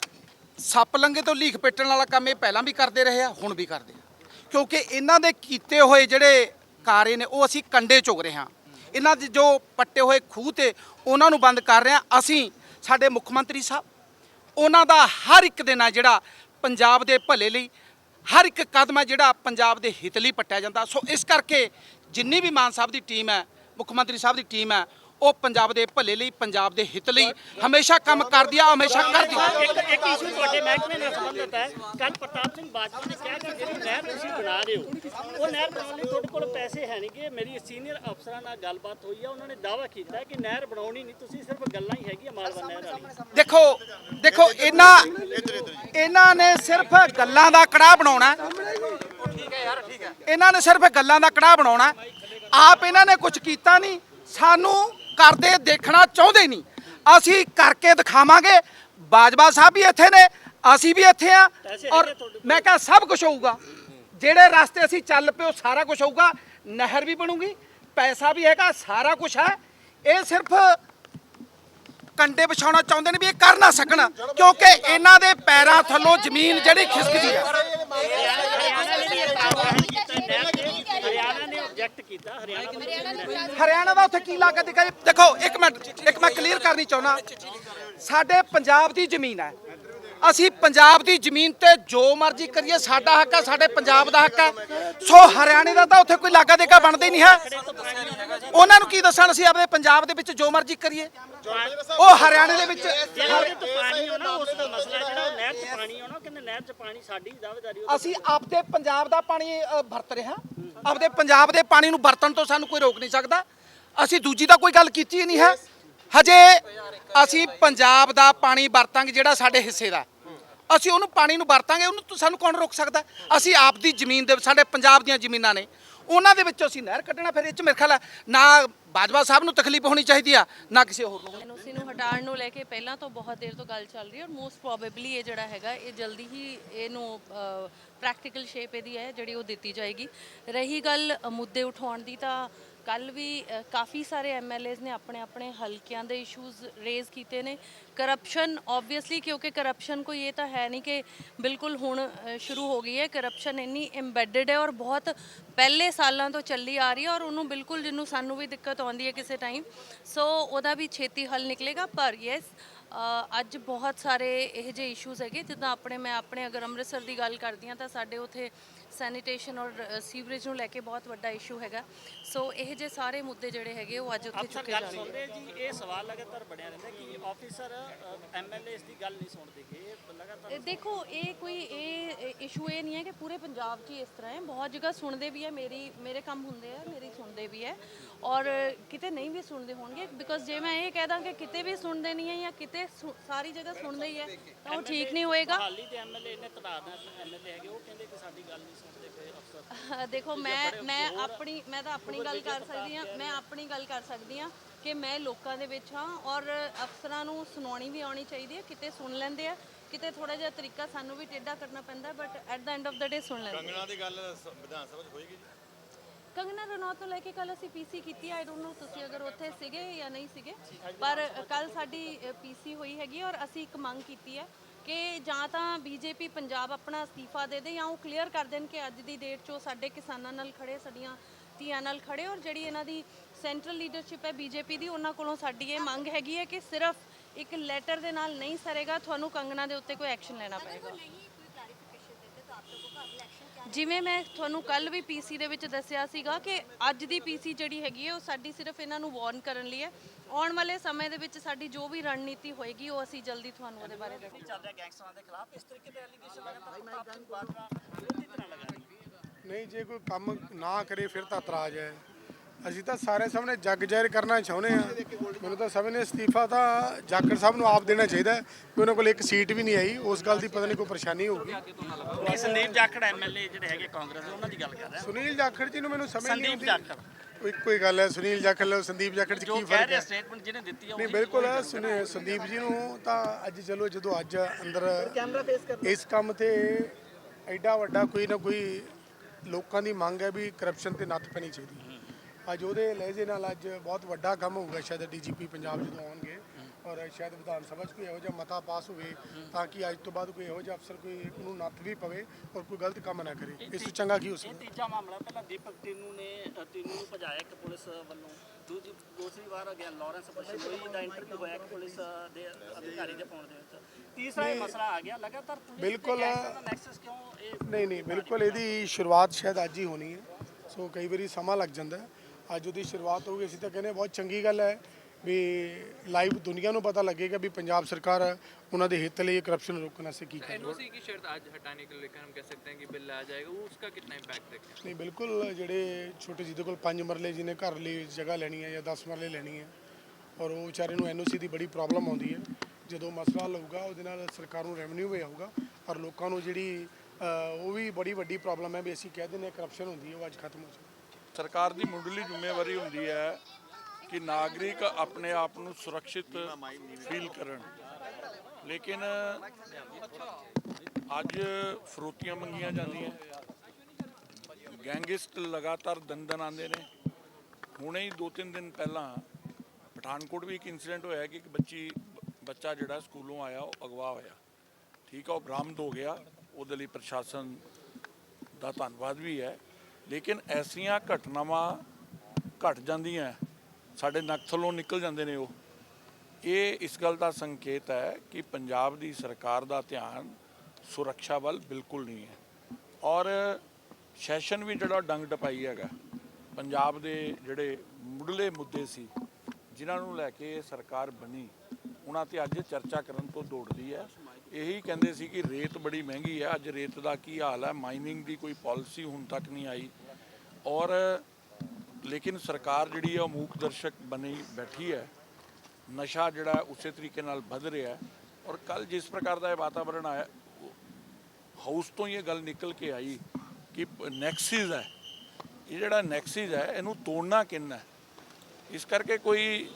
ਸੱਪ ਲੰਗੇ ਤੋਂ ਲੀਖ ਪੇਟਣ ਵਾਲਾ ਕੰਮ ਇਹ ਪਹਿਲਾਂ ਵੀ ਕਰਦੇ ਰਹੇ ਆ, ਹੁਣ ਵੀ ਕਰਦੇ ਆ। ਕਿਉਂਕਿ ਇਹਨਾਂ ਦੇ ਕੀਤੇ ਹੋਏ ਜਿਹੜੇ ਕਾਰੇ ਨੇ, ਉਹ ਅਸੀਂ ਕੰਡੇ ਚੁਗ ਰਹੇ ਹਾਂ। ਇਹਨਾਂ ਦੇ ਜੋ ਪੱਟੇ ਹੋਏ ਖੂਹ ਤੇ ਉਹਨਾਂ ਨੂੰ ਬੰਦ ਕਰ ਰਹੇ ਹਾਂ। ਅਸੀਂ ਸਾਡੇ ਮੁੱਖ ਮੰਤਰੀ ਸਾਹਿਬ, ਉਹਨਾਂ ਦਾ ਹਰ ਇੱਕ ਦੇ ਨਾਲ ਜਿਹੜਾ ਪੰਜਾਬ ਦੇ ਭਲੇ ਲਈ, ਹਰ ਇੱਕ ਕਦਮ ਹੈ ਜਿਹੜਾ ਪੰਜਾਬ ਦੇ ਹਿੱਤ ਲਈ ਪੱਟਿਆ ਜਾਂਦਾ। ਸੋ ਇਸ ਕਰਕੇ ਜਿੰਨੀ ਵੀ ਮਾਨ ਸਾਹਿਬ ਦੀ ਟੀਮ ਹੈ, ਮੁੱਖ ਮੰਤਰੀ ਸਾਹਿਬ ਦੀ ਟੀਮ ਹੈ ਉਹ ਪੰਜਾਬ ਦੇ ਭਲੇ ਲਈ ਪੰਜਾਬ ਦੇ ਹਿੱਤ ਲਈ ਹਮੇਸ਼ਾ ਕੰਮ ਕਰਦੀ ਆ ਹਮੇਸ਼ਾ ਕਰਦੀ ਆ।
ਇੱਕ ਇੱਕ ਇਸ਼ੂ ਤੁਹਾਡੇ ਮਹਿਕਮੇ ਨਾਲ ਸੰਬੰਧਿਤ ਹੈ। ਕੱਲ ਪ੍ਰਤਾਪ ਸਿੰਘ ਬਾਜਵਾ ਨੇ ਕਿਹਾ ਕਿ ਜਿਹੜੀ ਨਹਿਰ ਤੁਸੀਂ ਬਣਾ ਰਹੇ ਹੋ ਉਹ ਨਹਿਰ ਬਣਾਉਣ ਲਈ ਤੁਹਾਡੇ ਕੋਲ ਪੈਸੇ ਹੈ ਨਹੀਂਗੇ ਮੇਰੀ ਸੀਨੀਅਰ ਅਫਸਰਾਂ ਨਾਲ ਗੱਲਬਾਤ ਹੋਈ ਆ ਉਹਨਾਂ ਨੇ ਦਾਅਵਾ ਕੀਤਾ ਹੈ ਕਿ ਨਹਿਰ ਬਣਾਉਣੀ ਨਹੀਂ ਤੁਸੀਂ ਸਿਰਫ ਗੱਲਾਂ ਹੀ ਹੈਗੀਆਂ ਮਾਲਵਾ ਨਹਿਰ ਵਾਲੀ।
ਦੇਖੋ ਦੇਖੋ ਇਹਨਾਂ ਇਹਨਾਂ ਨੇ ਸਿਰਫ ਗੱਲਾਂ ਦਾ ਕੜਾਹ ਬਣਾਉਣਾ। ਹੈ। ਇਹਨਾਂ ਨੇ ਸਿਰਫ ਗੱਲਾਂ ਦਾ ਕੜਾਹ ਬਣਾਉਣਾ। ਹੈ। ਆਪ ਇਹਨਾਂ ਨੇ ਕੁਝ ਕੀਤਾ ਨਹੀਂ। ਸਾਨੂੰ ਕਰਦੇ ਦੇਖਣਾ ਚਾਹੁੰਦੇ ਨਹੀਂ। ਅਸੀਂ ਕਰਕੇ ਦਿਖਾਵਾਂਗੇ। ਬਾਜਵਾ ਸਾਹਿਬ ਵੀ ਇੱਥੇ ਨੇ, ਅਸੀਂ ਵੀ ਇੱਥੇ ਆ ਔਰ ਮੈਂ ਕਿਹਾ ਸਭ ਕੁਝ ਹੋਊਗਾ। ਜਿਹੜੇ ਰਸਤੇ ਅਸੀਂ ਚੱਲ ਪਏ ਸਾਰਾ ਕੁਝ ਹੋਊਗਾ। ਨਹਿਰ ਵੀ ਬਣੂਗੀ, ਪੈਸਾ ਵੀ ਹੈਗਾ, ਸਾਰਾ ਕੁਝ ਹੈ। ਇਹ ਸਿਰਫ ਕੰਡੇ ਵਿਛਾਉਣਾ ਚਾਹੁੰਦੇ ਨੇ ਵੀ ਇਹ ਕਰ ਨਾ ਸਕਣ, ਕਿਉਂਕਿ ਇਹਨਾਂ ਦੇ ਪੈਰਾਂ ਥੱਲੋਂ ਜ਼ਮੀਨ ਜਿਹੜੀ ਖਿਸਕਦੀ ਹੈ
ਹਰਿਆਣਾ ਨੇ ਵੀ ਇਹ ਕੰਮ ਕੀਤਾ ਨਹਿਰ ਤੇ ਹਰਿਆਣਾ ਨੇ ਆਬਜੈਕਟ ਕੀਤਾ ਹਰਿਆਣਾ
ਦਾ ਉੱਥੇ ਕੀ ਲਾਗਤ ਦਿਖਾਈ ਦੇਖੋ ਇੱਕ ਮਿੰਟ ਇੱਕ ਮੈਂ ਕਲੀਅਰ ਕਰਨੀ ਚਾਹੁੰਦਾ। ਸਾਡੇ ਪੰਜਾਬ ਦੀ ਜ਼ਮੀਨ ਹੈ। ਅਸੀਂ ਪੰਜਾਬ ਦੀ ਜ਼ਮੀਨ ਤੇ ਜੋ ਮਰਜ਼ੀ ਕਰੀਏ ਸਾਡਾ ਹੱਕ ਹੈ ਸਾਡੇ ਪੰਜਾਬ ਦਾ ਹੱਕ ਹੈ। ਸੋ ਹਰਿਆਣੇ ਦਾ ਤਾਂ ਉੱਥੇ ਕੋਈ ਲਾਗਾ ਦੇਗਾ ਬਣਦਾ ਹੀ ਨਹੀਂ ਹੈ। ਉਹਨਾਂ ਨੂੰ ਕੀ ਦੱਸਣ ਅਸੀਂ ਆਪਣੇ ਪੰਜਾਬ ਦੇ ਵਿੱਚ ਜੋ ਮਰਜ਼ੀ ਕਰੀਏ। ਉਹ ਹਰਿਆਣੇ ਦੇ ਵਿੱਚ ਅਸੀਂ ਆਪਦੇ ਪੰਜਾਬ ਦਾ ਪਾਣੀ ਵਰਤ ਰਹੇ ਹਾਂ। ਆਪਦੇ ਪੰਜਾਬ ਦੇ ਪਾਣੀ ਨੂੰ ਵਰਤਣ ਤੋਂ ਸਾਨੂੰ ਕੋਈ ਰੋਕ ਨਹੀਂ ਸਕਦਾ। ਅਸੀਂ ਦੂਜੀ ਤਾਂ ਕੋਈ ਗੱਲ ਕੀਤੀ ਨਹੀਂ ਹੈ। ਹਜੇ ਅਸੀਂ ਪੰਜਾਬ ਦਾ ਪਾਣੀ ਵਰਤਾਂਗੇ ਜਿਹੜਾ ਸਾਡੇ ਹਿੱਸੇ ਦਾ। ਅਸੀਂ ਉਹਨੂੰ ਪਾਣੀ ਨੂੰ ਵਰਤਾਂਗੇ, ਉਹਨੂੰ ਸਾਨੂੰ ਕੌਣ ਰੋਕ ਸਕਦਾ? ਅਸੀਂ ਆਪ ਦੀ ਜ਼ਮੀਨ ਦੇ, ਸਾਡੇ ਪੰਜਾਬ ਦੀਆਂ ਜ਼ਮੀਨਾਂ ਨੇ। ਉਹਨਾਂ ਦੇ ਵਿੱਚੋਂ ਅਸੀਂ ਨਹਿਰ ਕੱਢਣਾ ਫਿਰ ਇਹ ਚ ਮੇਰੇ ਖਿਆਲ ਹੈ ਨਾ ਬਾਜਵਾ ਸਾਹਿਬ ਨੂੰ ਤਕਲੀਫ ਹੋਣੀ ਚਾਹੀਦੀ ਆ ਨਾ ਕਿਸੇ ਹੋਰ ਨੂੰ।
ਐਨਓਸੀ ਨੂੰ ਹਟਾਉਣ ਨੂੰ ਲੈ ਕੇ ਪਹਿਲਾਂ ਤੋਂ ਬਹੁਤ ਦੇਰ ਤੋਂ ਗੱਲ ਚੱਲ ਰਹੀ ਹੈ ਔਰ ਮੋਸਟ ਪ੍ਰੋਬੇਬਲੀ ਇਹ ਜਿਹੜਾ ਹੈਗਾ ਇਹ ਜਲਦੀ ਹੀ ਇਹਨੂੰ ਪ੍ਰੈਕਟੀਕਲ ਸ਼ੇਪ ਇਹਦੀ ਹੈ ਜਿਹੜੀ ਉਹ ਦਿੱਤੀ ਜਾਏਗੀ। ਰਹੀ ਗੱਲ ਅ, ਮੁੱਦੇ ਉਠਾਉਣ ਦੀ ਤਾਂ ਕੱਲ ਵੀ ਅ, ਕਾਫੀ ਸਾਰੇ ਐਮਐਲਏਜ਼ ਨੇ ਆਪਣੇ ਆਪਣੇ ਹਲਕਿਆਂ ਦੇ ਇਸ਼ੂਜ਼ ਰੇਜ਼ ਕੀਤੇ ਨੇ। ਕਰਪਸ਼ਨ ਆਬਵੀਅਸਲੀ ਕਿਉਂਕਿ ਕਰਪਸ਼ਨ ਕੋਈ ਇਹ ਤਾਂ ਹੈ ਨਹੀਂ ਕਿ ਬਿਲਕੁਲ ਹੁਣ ਅ, ਸ਼ੁਰੂ ਹੋ ਗਈ ਹੈ। ਕਰਪਸ਼ਨ ਇੰਨੀ ਐਮਬੈਡਡ ਹੈ ਔਰ ਬਹੁਤ ਪਹਿਲੇ ਸਾਲਾਂ ਤੋਂ ਚੱਲੀ ਆ ਰਹੀ ਹੈ ਔਰ ਉਹਨੂੰ ਬਿਲਕੁਲ ਜਿਹਨੂੰ ਸਾਨੂੰ ਵੀ ਦਿੱਕਤ ਆਉਂਦੀ ਹੈ ਕਿਸੇ ਟਾਈਮ ਸੋ ਉਹਦਾ ਵੀ ਛੇਤੀ ਹੱਲ ਨਿਕਲੇਗਾ ਪਰ ਯੈਸ ਅੱਜ ਬਹੁਤ ਸਾਰੇ ਇਹ ਜਿਹੇ ਇਸ਼ੂਜ਼ ਹੈਗੇ ਜਿੱਦਾਂ ਆਪਣੇ ਮੈਂ ਆਪਣੇ ਅਗਰ ਅੰਮ੍ਰਿਤਸਰ ਦੀ ਗੱਲ ਕਰਦੀ ਹਾਂ ਤਾਂ ਸਾਡੇ ਉਥੇ ਸੈਨੀਟੇਸ਼ਨ ਔਰ ਸੀਵਰੇਜ ਨੂੰ ਲੈ ਕੇ ਬਹੁਤ ਵੱਡਾ ਇਸ਼ੂ ਹੈਗਾ। ਸੋ ਇਹ ਜਿਹੇ ਸਾਰੇ ਮੁੱਦੇ ਜਿਹੜੇ ਹੈਗੇ ਉਹ ਅੱਜ ਉੱਥੇ ਚੁੱਕੇ
ਗੱਲ
ਜਾਣਗੇ
ਸੁਣਦੇ ਜੀ ਇਹ ਸਵਾਲ ਲਗਾਤਾਰ ਬਣਿਆ ਰਹਿੰਦਾ ਕਿ ਆਫੀਸਰ ਐਮਐਲਏ ਦੀ ਗੱਲ ਨਹੀਂ ਸੁਣਦੇ ਕਿ ਇਹ ਲਗਾਤਾਰ
ਦੇਖੋ ਇਹ ਕੋਈ ਇਹ ਇਸ਼ੂ ਇਹ ਨਹੀਂ ਹੈ ਕਿ ਪੂਰੇ ਪੰਜਾਬ 'ਚ ਇਸ ਤਰ੍ਹਾਂ ਹੈ। ਬਹੁਤ ਜਗ੍ਹਾ ਸੁਣਦੇ ਵੀ ਹੈ ਮੇਰੀ ਮੇਰੇ ਕੰਮ ਹੁੰਦੇ ਆ ਮੇਰੀ ਸੁਣਦੇ ਵੀ ਹੈ। ਔਰ ਕਿਤੇ ਨਹੀਂ ਵੀ ਸੁਣਦੇ ਹੋਣਗੇ ਬਿਕੋਜ਼ ਜੇ ਮੈਂ ਇਹ ਕਹਿ ਦਾਂ ਕਿ ਕਿਤੇ ਵੀ ਸੁਣਦੇ ਨਹੀਂ ਹੈ ਜਾਂ ਕਿਤੇ ਸੁ- ਸਾਰੀ ਜਗ੍ਹਾ ਸੁਣਦੇ ਹੀ ਹੈ ਤਾਂ ਉਹ ਠੀਕ ਨਹੀਂ ਹੋਏਗਾ।
ਹਾਲੀ ਦੇ ਐਮਐਲਏ ਨੇ ਤਨਾਰਨਾ ਐਮਐਲਏ ਹੈਗੇ ਉਹ ਕਹਿੰਦੇ ਕਿ ਸਾਡੀ ਗੱਲ ਨਹੀਂ ਸੁਣਦੇ ਕੋਈ ਅਫਸਰ।
ਦੇਖੋ ਮੈਂ ਮੈਂ ਆਪਣੀ ਮੈਂ ਤਾਂ ਆਪਣੀ ਗੱਲ ਕਰ ਸਕਦੀ ਹਾਂ ਮੈਂ ਆਪਣੀ ਗੱਲ ਕਰ ਸਕਦੀ ਹਾਂ ਕਿ ਮੈਂ ਲੋਕਾਂ ਦੇ ਵਿੱਚ ਹਾਂ ਔਰ ਅਫਸਰਾਂ ਨੂੰ ਸੁਣਾਉਣੀ ਵੀ ਆਉਣੀ ਚਾਹੀਦੀ ਹੈ ਕਿਤੇ ਸੁਣ ਲੈਂਦੇ ਆ ਕਿਤੇ ਥੋੜਾ ਜਿਹਾ ਤਰੀਕਾ ਸਾਨੂੰ ਵੀ ਟੇਢਾ ਕਰਨਾ ਪੈਂਦਾ but at the end of the day ਸੁਣ ਲੈਂਦੇ ਕੰਗਣਾ ਦੀ ਗੱਲ ਵਿਧਾਨ ਸਭਾ 'ਚ ਹੋਏਗੀ ਕੰਗਣਾ ਰਣੌਤ ਤੋਂ ਲੈ ਕੇ ਕੱਲ ਅਸੀਂ ਪੀਸੀ ਕੀਤੀ। ਆਈ ਡੋਨਟ ਨੋ ਤੁਸੀਂ ਅਗਰ ਉੱਥੇ ਸੀਗੇ ਜਾਂ ਨਹੀਂ ਸੀਗੇ। ਪਰ ਕੱਲ ਸਾਡੀ ਪੀਸੀ ਹੋਈ ਹੈਗੀ ਔਰ ਅਸੀਂ ਇੱਕ ਮੰਗ ਕੀਤੀ ਹੈ ਕਿ ਜਾਂ ਤਾਂ ਬੀਜੇਪੀ ਪੰਜਾਬ ਆਪਣਾ ਅਸਤੀਫਾ ਦੇ ਦੇ ਜਾਂ ਉਹ ਕਲੀਅਰ ਕਰ ਦੇਣ ਕਿ ਅੱਜ ਦੀ ਡੇਟ 'ਚ ਉਹ ਸਾਡੇ ਕਿਸਾਨਾਂ ਨਾਲ ਖੜੇ ਸਾਡੀਆਂ ਧੀਆਂ ਨਾਲ ਖੜੇ ਔਰ ਜਿਹੜੀ ਇਹਨਾਂ ਦੀ ਸੈਂਟਰਲ ਲੀਡਰਸ਼ਿਪ ਹੈ ਬੀਜੇਪੀ ਦੀ ਉਹਨਾਂ ਕੋਲੋਂ ਸਾਡੀ ਇਹ ਮੰਗ ਹੈਗੀ ਹੈ ਕਿ ਸਿਰਫ ਇੱਕ ਲੈਟਰ ਦੇ ਨਾਲ ਨਹੀਂ ਸਰੇਗਾ। ਤੁਹਾਨੂੰ ਕੰਗਣਾ ਦੇ ਉੱਤੇ ਕੋਈ ਐਕਸ਼ਨ ਲੈਣਾ ਪਏਗਾ। ਜਿਵੇਂ ਮੈਂ ਤੁਹਾਨੂੰ ਕੱਲ ਵੀ ਪੀਸੀ ਦੇ ਵਿੱਚ ਦੱਸਿਆ ਸੀਗਾ ਕਿ ਅੱਜ ਦੀ ਪੀਸੀ ਜਿਹੜੀ ਹੈਗੀ ਹੈ ਉਹ ਸਾਡੀ ਸਿਰਫ ਇਹਨਾਂ ਨੂੰ ਵਾਰਨ ਕਰਨ ਲਈ ਹੈ। ਆਉਣ ਵਾਲੇ ਸਮੇਂ ਦੇ ਵਿੱਚ ਸਾਡੀ ਜੋ ਵੀ ਰਣਨੀਤੀ ਹੋਏਗੀ ਉਹ ਅਸੀਂ ਜਲਦੀ ਤੁਹਾਨੂੰ ਉਹਦੇ ਬਾਰੇ ਦੱਸਾਂਗੇ
ਚੱਲ ਰਿਹਾ ਗੈਂਗਸਟਰਾਂ ਦੇ ਖਿਲਾਫ। ਇਸ ਤਰੀਕੇ ਦੇ ਐਲੀਗੇਸ਼ਨ ਲਗਾਤਾਰ।
ਨਹੀਂ ਜੇ ਕੋਈ ਕੰਮ ਨਾ ਕਰੇ ਫਿਰ ਤਾਂ ਇਤਰਾਜ਼ ਹੈ। ਅਸੀਂ ਤਾਂ ਸਾਰੇ ਸਾਹਮਣੇ ਜੱਗ ਜ਼ਾਹਿਰ ਕਰਨਾ ਚਾਹੁੰਦੇ ਆ ਮੈਨੂੰ ਤਾਂ ਸਮਝ ਨੇ ਅਸਤੀਫਾ ਤਾਂ ਜਾਖੜ ਸਾਹਿਬ ਨੂੰ ਆਪ ਦੇਣਾ ਚਾਹੀਦਾ ਹੈ, ਕਿ ਉਹਨਾਂ ਕੋਲ ਇੱਕ ਸੀਟ ਵੀ ਨਹੀਂ ਆਈ। ਉਸ ਗੱਲ ਦੀ ਪਤਾ ਨਹੀਂ ਕੋਈ ਪਰੇਸ਼ਾਨੀ ਹੋਊਗੀ।
ਇਹ ਸੰਦੀਪ ਜਾਖੜ ਐਮਐਲਏ ਜਿਹੜੇ ਹੈਗੇ ਕਾਂਗਰਸ ਦੇ ਉਹਨਾਂ ਦੀ ਗੱਲ ਕਰ ਰਿਹਾ।
ਸੁਨੀਲ ਜਾਖੜ ਜੀ ਨੂੰ ਮੈਨੂੰ ਸਮਝ ਨਹੀਂ
ਸੰਦੀਪ
ਆਉਂਦੀ।
ਜਾਖੜ।
ਉਹ ਇੱਕੋ ਹੀ ਗੱਲ ਹੈ। ਸੁਨੀਲ ਜਾਖੜ ਨਾਲ ਸੰਦੀਪ ਜਾਖੜ ਚ
ਜੋ
ਕੀ
ਕਹਿ
ਫ਼ਰਕ
ਰਿਹਾ
ਹੈ?
ਸਟੇਟਮੈਂਟ ਜਿਹਨੇ ਦਿੱਤੀ ਆ
ਨਹੀਂ ਬਿਲਕੁਲ ਸੁਨੇ ਸੰਦੀਪ ਜੀ ਨੂੰ ਤਾਂ ਅੱਜ ਚਲੋ ਜਦੋਂ ਅੱਜ ਅੰਦਰ ਇਸ ਕੰਮ ਤੇ ਐਡਾ ਵੱਡਾ ਕੋਈ ਨਾ ਕੋਈ ਲੋਕਾਂ ਦੀ ਮੰਗ ਹੈ ਵੀ ਕਰਪਸ਼ਨ ਤੇ ਨੱਥ ਪੈਣੀ ਚਾਹੀਦੀ ਅੱਜ ਉਹਦੇ ਲਹਿਜੇ ਨਾਲ ਅੱਜ ਬਹੁਤ ਵੱਡਾ ਕੰਮ ਹੋਊਗਾ ਸ਼ਾਇਦ ਡੀਜੀਪੀ ਪੰਜਾਬ ਜਦੋਂ ਆਉਣਗੇ ਔਰ ਸ਼ਾਇਦ ਵਿਧਾਨ ਸਭਾ 'ਚ ਕੋਈ ਇਹੋ ਜਿਹਾ ਮਤਾ ਪਾਸ ਹੋਵੇ ਤਾਂ ਕਿ ਅੱਜ ਤੋਂ ਬਾਅਦ ਕੋਈ ਇਹੋ ਜਿਹਾ ਅਫਸਰ ਕੋਈ ਉਹਨੂੰ ਨੱਥ ਵੀ ਪਵੇ ਔਰ ਕੋਈ ਗਲਤ ਕੰਮ ਨਾ ਕਰੇ। ਇਸ ਤੋਂ ਚੰਗਾ ਕੀ ਹੋ
ਇਹ
ਸਕਦਾ
ਤੀਜਾ ਮਾਮਲਾ ਪਹਿਲਾਂ ਦੀਪਕ ਟਿੰਨੂ ਨੇ ਟਿੰਨੂ ਨੂੰ ਭਜਾਇਆ ਇੱਕ ਪੁਲਿਸ ਵੱਲੋਂ। ਦੂਜੀ ਦੂਸਰੀ ਵਾਰ ਗਿਆ ਲਾਰੈਂਸ ਬਸ਼ਨੋਈ ਦਾ ਇੰਟਰਵਿਊ ਹੋਇਆ ਇੱਕ ਪੁਲਿਸ ਦੇ ਅਧਿਕਾਰੀ ਦੇ ਫੋਨ ਦੇ ਵਿੱਚ। ਤੀਸਰਾ ਇਹ ਮਸਲਾ ਆ ਗਿਆ। ਲਗਾਤਾਰ
ਬਿਲਕੁਲ।
ਨੈਕਸਸ ਕਿਉਂ ਇਹ
ਨਹੀਂ ਨਹੀਂ ਬਿਲਕੁਲ ਇਹਦੀ ਸ਼ੁਰੂਆਤ ਸ਼ਾਇਦ ਅੱਜ ਹੀ ਹੋਣੀ ਹੈ। ਸੋ ਕਈ ਵਾਰੀ ਸਮਾਂ ਲੱਗ ਜਾਂਦਾ ਹੈ। ਅੱਜ ਉਹਦੀ ਸ਼ੁਰੂਆਤ ਹੋ ਗਈ ਅਸੀਂ ਤਾਂ ਕਹਿੰਦੇ ਬਹੁਤ ਚੰਗੀ ਗੱਲ ਹੈ ਵੀ ਲਾਈਵ ਦੁਨੀਆ ਨੂੰ ਪਤਾ ਲੱਗੇਗਾ ਵੀ ਪੰਜਾਬ ਸਰਕਾਰ ਉਹਨਾਂ ਦੇ ਹਿੱਤ ਲਈ ਕਰਪਸ਼ਨ ਰੋਕਣ ਵਾਸਤੇ ਕੀ ਕਰ
ਰਹੀ ਐਨਓਸੀ ਕੀ ਸ਼ਰਤ ਅੱਜ ਹਟਾਣੇ ਕੇ ਲਈ ਹਮ ਕਹਿ ਸਕਤੇ ਹੈ ਕਿ ਬਿੱਲ ਆ ਜਾਏਗਾ ਉਹ ਉਸਕਾ ਕਿੰਨਾ ਇੰਪੈਕਟ ਦੇਖਦੇ
ਨਹੀਂ ਬਿਲਕੁਲ ਜਿਹੜੇ ਛੋਟੇ ਜਿਹਦੇ ਕੋਲ ਪੰਜ ਮਰਲੇ ਜਿਹਨੇ ਘਰ ਲਈ ਜਗ੍ਹਾ ਲੈਣੀ ਹੈ ਜਾਂ 10 ਮਰਲੇ ਲੈਣੀ ਹੈ ਔਰ ਉਹ ਵਿਚਾਰੇ ਨੂੰ ਐਨਓਸੀ ਦੀ ਬੜੀ ਪ੍ਰੋਬਲਮ ਆਉਂਦੀ ਹੈ ਜਦੋਂ ਮਸਲਾ ਲਊਗਾ ਉਹਦੇ ਨਾਲ ਸਰਕਾਰ ਨੂੰ ਰੈਵਨਿਊ ਵੀ ਆਊਗਾ ਔਰ ਲੋਕਾਂ ਨੂੰ ਜਿਹੜੀ ਉਹ ਵੀ ਬੜੀ ਵੱਡੀ ਪ੍ਰੋਬਲਮ ਹੈ ਵੀ ਅਸੀਂ ਕਹਿ ਦਿੰਦੇ ਕਰਪਸ਼ਨ ਹੁੰਦੀ ਹੈ ਉਹ ਅੱਜ ਖਤਮ ਹੋ ਜਾਊ।
ਸਰਕਾਰ ਦੀ ਮੁੱਢਲੀ ਜ਼ਿੰਮੇਵਾਰੀ ਹੁੰਦੀ ਹੈ ਕਿ ਨਾਗਰਿਕ ਆਪਣੇ ਆਪ ਨੂੰ ਸੁਰੱਖਿਅਤ ਫੀਲ ਕਰਨ। ਲੇਕਿਨ ਅੱਜ ਫਰੋਤੀਆਂ ਮੰਗੀਆਂ ਜਾਂਦੀਆਂ। ਗੈਂਗਸਟ ਲਗਾਤਾਰ ਦਿਨ ਦਿਨ ਆਉਂਦੇ ਨੇ। ਹੁਣੇ ਹੀ ਦੋ ਤਿੰਨ ਦਿਨ ਪਹਿਲਾਂ ਪਠਾਨਕੋਟ ਵੀ ਇੱਕ ਇਨਸੀਡੈਂਟ ਹੋਇਆ ਕਿ ਇੱਕ ਬੱਚੀ, ਬੱਚਾ ਜਿਹੜਾ ਸਕੂਲੋਂ ਆਇਆ, ਉਹ ਅਗਵਾ ਹੋਇਆ। ਠੀਕ ਆ, ਉਹ ਬਰਾਮਦ ਹੋ ਗਿਆ। ਉਹਦੇ ਲਈ ਪ੍ਰਸ਼ਾਸਨ ਦਾ ਧੰਨਵਾਦ ਵੀ ਹੈ। ਲੇਕਿਨ ਐਸੀਆਂ ਘਟਨਾਵਾਂ ਘਟ ਜਾਂਦੀਆਂ, ਸਾਡੇ ਨੱਕ ਥੱਲੋਂ ਨਿਕਲ ਜਾਂਦੇ ਨੇ ਉਹ। ਇਹ ਇਸ ਗੱਲ ਦਾ ਸੰਕੇਤ ਹੈ ਕਿ ਪੰਜਾਬ ਦੀ ਸਰਕਾਰ ਦਾ ਧਿਆਨ ਸੁਰੱਖਿਆ ਵੱਲ ਬਿਲਕੁਲ ਨਹੀਂ ਹੈ। ਔਰ ਸੈਸ਼ਨ ਵੀ ਜਿਹੜਾ ਡੰਗ ਟਪਾਈ ਹੈਗਾ, ਪੰਜਾਬ ਦੇ ਜਿਹੜੇ ਮੁੱਢਲੇ ਮੁੱਦੇ ਸੀ, ਜਿਨ੍ਹਾਂ ਨੂੰ ਲੈ ਕੇ ਇਹ ਸਰਕਾਰ ਬਣੀ ਉਹਨਾਂ ਤੇ ਅੱਜ ਚਰਚਾ ਕਰਨ ਤੋਂ ਦੌੜਦੀ ਹੈ। ਇਹੀ ਕਹਿੰਦੇ ਸੀ ਕਿ ਰੇਤ ਬੜੀ ਮਹਿੰਗੀ ਹੈ। ਅੱਜ ਰੇਤ ਦਾ ਕੀ ਹਾਲ ਹੈ? ਮਾਈਨਿੰਗ ਦੀ ਕੋਈ ਪਾਲਿਸੀ ਹੁਣ ਤੱਕ ਨਹੀਂ ਆਈ। ਔਰ ਲੇਕਿਨ ਸਰਕਾਰ ਜਿਹੜੀ ਹੈ, ਉਹ ਮੂਕ ਦਰਸ਼ਕ ਬਣੀ ਬੈਠੀ ਹੈ। ਨਸ਼ਾ ਜਿਹੜਾ ਉਸੇ ਤਰੀਕੇ ਨਾਲ ਵੱਧ ਰਿਹਾ ਹੈ। ਔਰ ਕੱਲ ਜਿਸ ਪ੍ਰਕਾਰ ਦਾ ਇਹ ਵਾਤਾਵਰਣ ਆਇਆ ਹਾਊਸ ਤੋਂ ਇਹ ਗੱਲ ਨਿਕਲ ਕੇ ਆਈ ਕਿ ਨੈਕਸਿਸ ਹੈ। ਇਹ ਜਿਹੜਾ ਨੈਕਸਿਸ ਹੈ, ਇਹਨੂੰ ਤੋੜਨਾ ਕਿੰਨਾ ਇਸ ਕਰਕੇ ਕੋਈ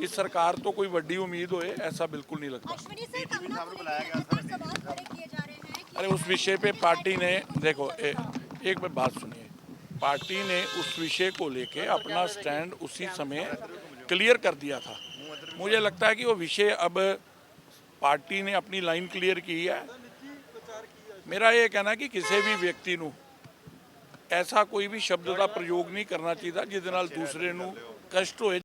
ਇਸ ਸਰਕਾਰ ਤੋਂ ਕੋਈ ਵੱਡੀ ਉਮੀਦ ਹੋਏ ऐसा बिल्कुल नहीं लगता अरे उस विषय पे पार्टी ने देखो ए, एक बार बात सुनिए पार्टी ने उस विषय को लेके अपना स्टैंड उसी समय क्लियर कर दिया था मुझे लगता है कि वो विषय अब पार्टी ने अपनी लाइन क्लियर की है मेरा ये कहना है कि किसी भी ਵਿਅਕਤੀ ਨੂੰ ਐਸਾ ਕੋਈ ਵੀ ਸ਼ਬਦ ਦਾ ਪ੍ਰਯੋਗ ਨਹੀਂ ਕਰਨਾ ਚਾਹੀਦਾ ਜਿਹਦੇ ਨਾਲ ਦੂਸਰੇ ਨੂੰ ਕਸ਼ਟ ਹੋਏ